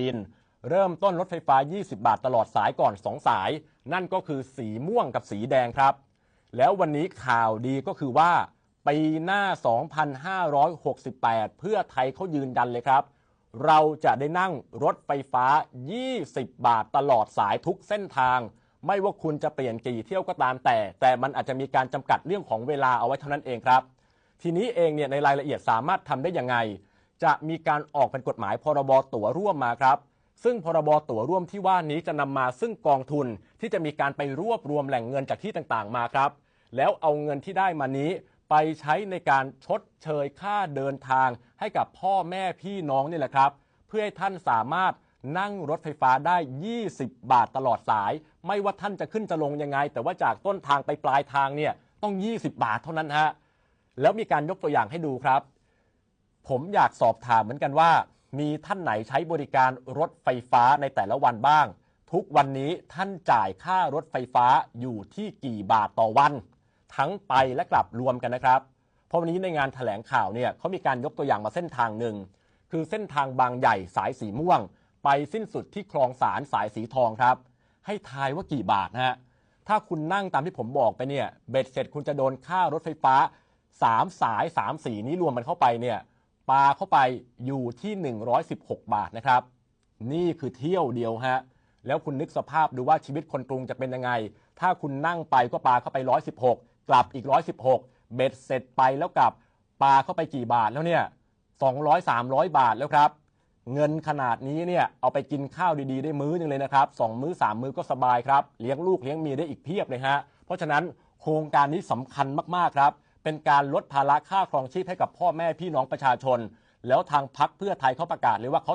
ดิน เริ่มต้นรถไฟฟ้า 20 บาทตลอดสายก่อน 2 สาย นั่นก็คือสีม่วงกับสีแดงครับ แล้ววันนี้ข่าวดีก็คือว่า ปีหน้า 2568 เพื่อไทยเขายืนยันเลยครับ เราจะได้นั่งรถไฟฟ้า 20 บาทตลอดสายทุกเส้นทาง ไม่ว่าคุณจะเปลี่ยนกี่เที่ยวก็ตามแต่ แต่มันอาจจะมีการจำกัดเรื่องของเวลาเอาไว้เท่านั้นเองครับ ทีนี้เองเนี่ยในรายละเอียดสามารถทำได้ยังไง จะมีการออกเป็นกฎหมายพรบตั๋วร่วมมาครับ ซึ่งพรบตั๋วร่วมที่ว่านี้จะนำมาซึ่งกองทุนที่จะมีการไปรวบรวมแหล่งเงินจากที่ต่างๆมาครับ แล้วเอาเงินที่ได้มานี้ไปใช้ในการชดเชยค่าเดินทาง ให้กับพ่อแม่พี่น้องนี่แหละครับ เพื่อให้ท่านสามารถนั่งรถไฟฟ้าได้ 20 บาทตลอดสาย ไม่ว่าท่านจะขึ้นจะลงยังไง แต่ว่าจากต้นทางไปปลายทางเนี่ยต้อง 20 บาทเท่านั้นฮะแล้วมีการยกตัวอย่างให้ดูครับ ผมอยากสอบถามเหมือนกันว่า มีท่านไหนใช้บริการรถไฟฟ้าในแต่ละวันบ้าง ทุกวันนี้ท่านจ่ายค่ารถไฟฟ้าอยู่ที่กี่บาทต่อวัน ทั้งไปและกลับรวมกันนะครับ เพราะวันนี้ในงานถแถลงข่าวเนี่ยเขามีการยกตัวอย่างมาเส้นทางหนึ่งคือเส้นทางบางใหญ่สายสีม่วง ไปสิ้นสุดที่คลองสารสายสีทองครับ ให้ทายว่ากี่บาทนะฮะถ้าคุณนั่งตามที่ผมบอกไปเนี่ยเบ็ดเสร็จคุณจะโดนค่ารถไฟฟ้า 3 สาย 3 สีนี้รวมมันเข้าไปเนี่ย ปาเข้าไปอยู่ที่ 116 บาทนะครับ นี่คือเที่ยวเดียวฮะ แล้วคุณนึกสภาพดูว่าชีวิตคนกรุงจะเป็นยังไง ถ้าคุณนั่งไปก็ปาเข้าไป 116 กลับอีก 116 เบ็ดเสร็จไปแล้วกลับปาเข้าไปกี่บาทแล้วเนี่ย 200 300 บาทแล้วครับ เงินขนาดนี้เนี่ยเอาไปกินข้าวดีๆ ได้มื้อหนึงเลยนะครับสองมื้อสามมื้อก็สบายครับ เลี้ยงลูกเลี้ยงเมียได้อีกเพียบเลยฮะ เพราะฉะนั้นโครงการนี้สำคัญมากๆครับ เป็นการลดภาระค่าครองชีพให้กับพ่อแม่พี่น้องประชาชน แล้วทางพักเพื่อไทยเขาประกาศเลยว่าเขา